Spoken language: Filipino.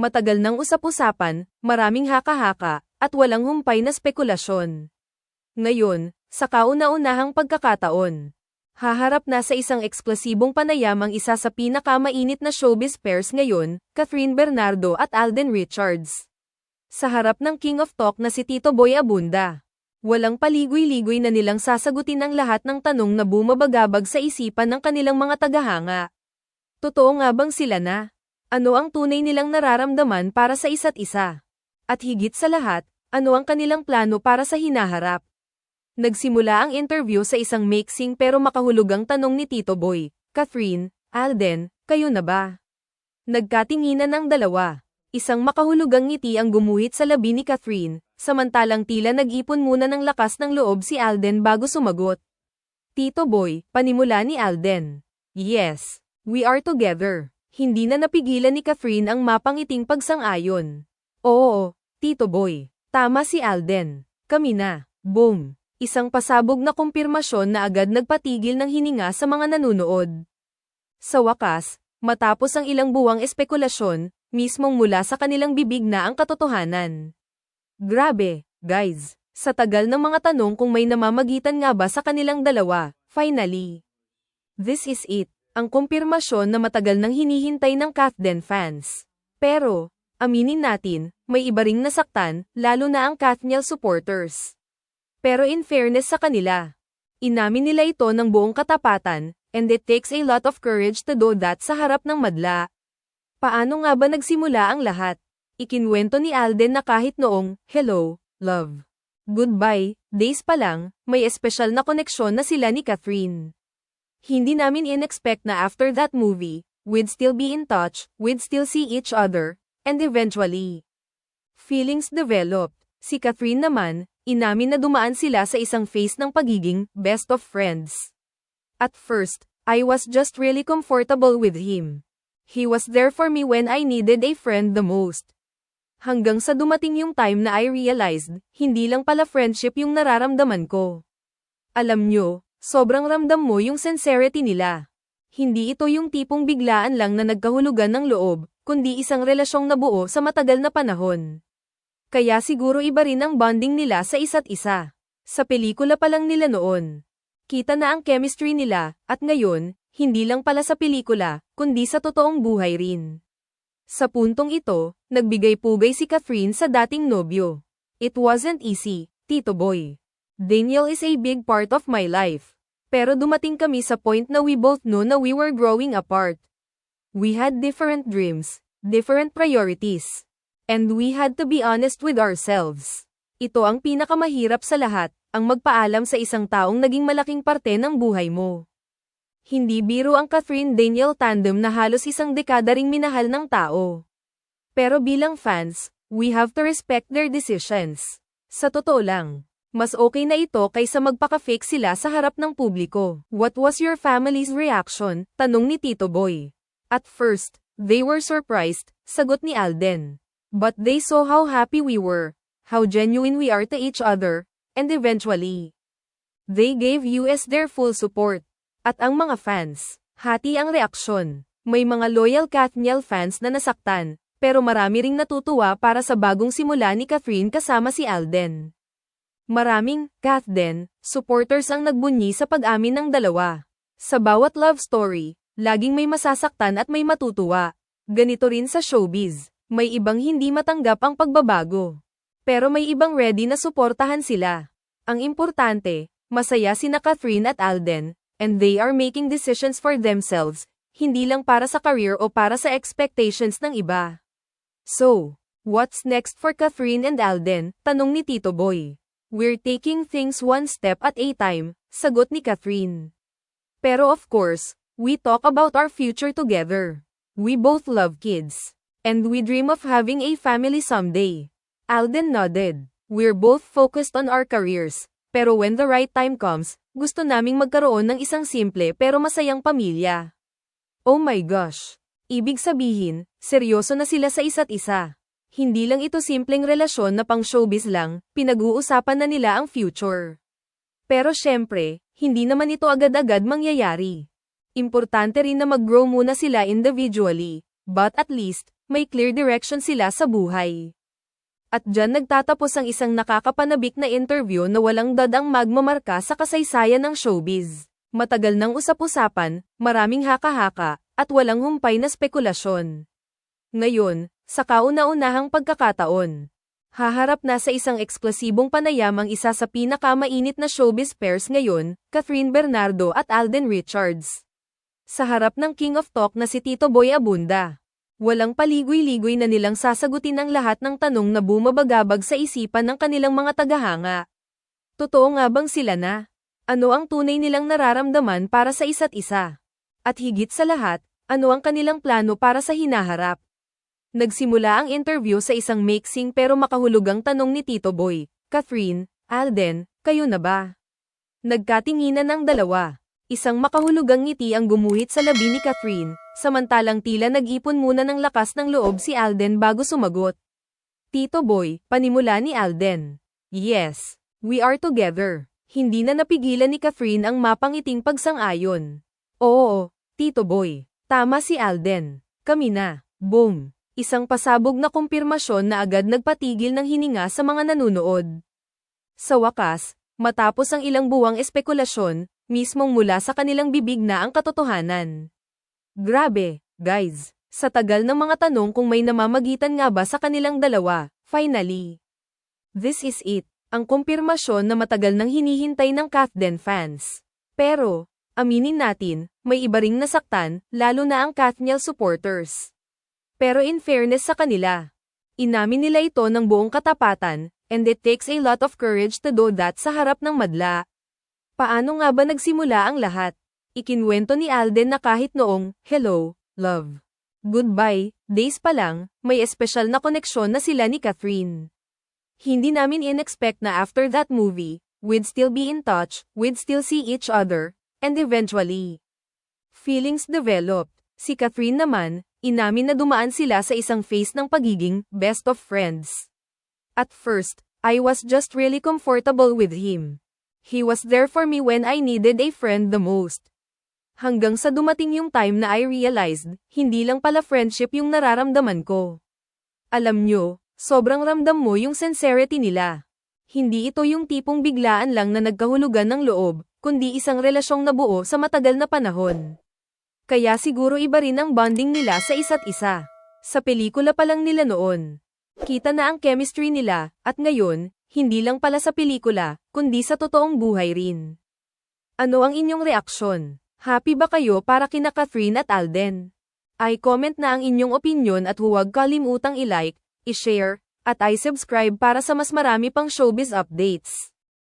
Matagal ng usap-usapan, maraming haka-haka, at walang humpay na spekulasyon. Ngayon, sa kauna-unahang pagkakataon, haharap na sa isang eksplosibong panayam ang isa sa pinakamainit na showbiz pairs ngayon, Catherine Bernardo at Alden Richards. Sa harap ng King of Talk na si Tito Boy Abunda. Walang paligoy-ligoy na nilang sasagutin ang lahat ng tanong na bumabagabag sa isipan ng kanilang mga tagahanga. Totoo nga bang sila na? Ano ang tunay nilang nararamdaman para sa isa't isa? At higit sa lahat, ano ang kanilang plano para sa hinaharap? Nagsimula ang interview sa isang mixing pero makahulugang tanong ni Tito Boy, Catherine, Alden, kayo na ba? Nagkatinginan ang dalawa. Isang makahulugang ngiti ang gumuhit sa labi ni Catherine, samantalang tila nag-ipon muna ng lakas ng loob si Alden bago sumagot. Tito Boy, panimula ni Alden. Yes, we are together. Hindi na napigilan ni Catherine ang mapangiting pagsang-ayon. Oo, Tito Boy. Tama si Alden. Kami na. Boom. Isang pasabog na kumpirmasyon na agad nagpatigil ng hininga sa mga nanunood. Sa wakas, matapos ang ilang buwang espekulasyon, mismong mula sa kanilang bibig na ang katotohanan. Grabe, guys. Sa tagal ng mga tanong kung may namamagitan nga ba sa kanilang dalawa, finally. This is it ang kumpirmasyon na matagal nang hinihintay ng Kathden fans. Pero, aminin natin, may iba ring nasaktan, lalo na ang Kathniel supporters. Pero in fairness sa kanila, inamin nila ito ng buong katapatan, and it takes a lot of courage to do that sa harap ng madla. Paano nga ba nagsimula ang lahat? Ikinwento ni Alden na kahit noong, hello, love. Goodbye, days pa lang, may espesyal na koneksyon na sila ni Catherine. Hindi namin in-expect na after that movie, we'd still be in touch, we'd still see each other, and eventually. Feelings developed. Si Catherine naman, inamin na dumaan sila sa isang phase ng pagiging best of friends. At first, I was just really comfortable with him. He was there for me when I needed a friend the most. Hanggang sa dumating yung time na I realized, hindi lang pala friendship yung nararamdaman ko. Alam nyo, Sobrang ramdam mo yung sincerity nila. Hindi ito yung tipong biglaan lang na nagkahulugan ng loob, kundi isang relasyong nabuo sa matagal na panahon. Kaya siguro iba rin ang bonding nila sa isa't isa. Sa pelikula pa lang nila noon. Kita na ang chemistry nila, at ngayon, hindi lang pala sa pelikula, kundi sa totoong buhay rin. Sa puntong ito, nagbigay pugay si Catherine sa dating nobyo. It wasn't easy, Tito Boy. Daniel is a big part of my life. Pero dumating kami sa point na we both know na we were growing apart. We had different dreams, different priorities. And we had to be honest with ourselves. Ito ang pinakamahirap sa lahat, ang magpaalam sa isang taong naging malaking parte ng buhay mo. Hindi biro ang Catherine Daniel tandem na halos isang dekada ring minahal ng tao. Pero bilang fans, we have to respect their decisions. Sa totoo lang. Mas okay na ito kaysa magpaka-fake sila sa harap ng publiko. What was your family's reaction? Tanong ni Tito Boy. At first, they were surprised, sagot ni Alden. But they saw how happy we were, how genuine we are to each other, and eventually, they gave US their full support. At ang mga fans, hati ang reaksyon. May mga loyal Kathniel fans na nasaktan, pero marami ring natutuwa para sa bagong simula ni Catherine kasama si Alden. Maraming, Kathden, supporters ang nagbunyi sa pag-amin ng dalawa. Sa bawat love story, laging may masasaktan at may matutuwa. Ganito rin sa showbiz, may ibang hindi matanggap ang pagbabago. Pero may ibang ready na suportahan sila. Ang importante, masaya sina Catherine at Alden, and they are making decisions for themselves, hindi lang para sa career o para sa expectations ng iba. So, what's next for Catherine and Alden? Tanong ni Tito Boy. We're taking things one step at a time, sagot ni Catherine. Pero of course, we talk about our future together. We both love kids. And we dream of having a family someday. Alden nodded. We're both focused on our careers. Pero when the right time comes, gusto naming magkaroon ng isang simple pero masayang pamilya. Oh my gosh. Ibig sabihin, seryoso na sila sa isa't isa. Hindi lang ito simpleng relasyon na pang showbiz lang, pinag-uusapan na nila ang future. Pero syempre, hindi naman ito agad-agad mangyayari. Importante rin na mag-grow muna sila individually, but at least, may clear direction sila sa buhay. At dyan nagtatapos ang isang nakakapanabik na interview na walang dadang magmamarka sa kasaysayan ng showbiz. Matagal ng usap-usapan, maraming haka-haka, at walang humpay na spekulasyon. Ngayon, sa kauna-unahang pagkakataon, haharap na sa isang eksplosibong panayam ang isa sa pinakamainit na showbiz pairs ngayon, Catherine Bernardo at Alden Richards. Sa harap ng King of Talk na si Tito Boy Abunda. Walang paligoy-ligoy na nilang sasagutin ang lahat ng tanong na bumabagabag sa isipan ng kanilang mga tagahanga. Totoo nga bang sila na? Ano ang tunay nilang nararamdaman para sa isa't isa? At higit sa lahat, ano ang kanilang plano para sa hinaharap? Nagsimula ang interview sa isang mixing pero makahulugang tanong ni Tito Boy, Catherine, Alden, kayo na ba? Nagkatinginan ng dalawa. Isang makahulugang ngiti ang gumuhit sa labi ni Catherine, samantalang tila nag-ipon muna ng lakas ng loob si Alden bago sumagot. Tito Boy, panimula ni Alden. Yes, we are together. Hindi na napigilan ni Catherine ang mapangiting pagsang-ayon. Oo, Tito Boy. Tama si Alden. Kami na. Boom. Isang pasabog na kumpirmasyon na agad nagpatigil ng hininga sa mga nanunood. Sa wakas, matapos ang ilang buwang espekulasyon, mismong mula sa kanilang bibig na ang katotohanan. Grabe, guys. Sa tagal ng mga tanong kung may namamagitan nga ba sa kanilang dalawa, finally. This is it, ang kumpirmasyon na matagal nang hinihintay ng Kathden fans. Pero, aminin natin, may iba ring nasaktan, lalo na ang Kathniel supporters. Pero in fairness sa kanila, inamin nila ito ng buong katapatan, and it takes a lot of courage to do that sa harap ng madla. Paano nga ba nagsimula ang lahat? Ikinwento ni Alden na kahit noong, hello, love. Goodbye, days pa lang, may espesyal na koneksyon na sila ni Catherine. Hindi namin in-expect na after that movie, we'd still be in touch, we'd still see each other, and eventually. Feelings developed. Si Catherine naman, inamin na dumaan sila sa isang phase ng pagiging best of friends. At first, I was just really comfortable with him. He was there for me when I needed a friend the most. Hanggang sa dumating yung time na I realized, hindi lang pala friendship yung nararamdaman ko. Alam nyo, sobrang ramdam mo yung sincerity nila. Hindi ito yung tipong biglaan lang na nagkahulugan ng loob, kundi isang relasyong nabuo sa matagal na panahon. Kaya siguro iba rin ang bonding nila sa isa't isa. Sa pelikula pa lang nila noon. Kita na ang chemistry nila, at ngayon, hindi lang pala sa pelikula, kundi sa totoong buhay rin. Ano ang inyong reaksyon? Happy ba kayo para kina Catherine at Alden? I-comment na ang inyong opinion at huwag kalimutang i-like, i-share, at i-subscribe para sa mas marami pang showbiz updates.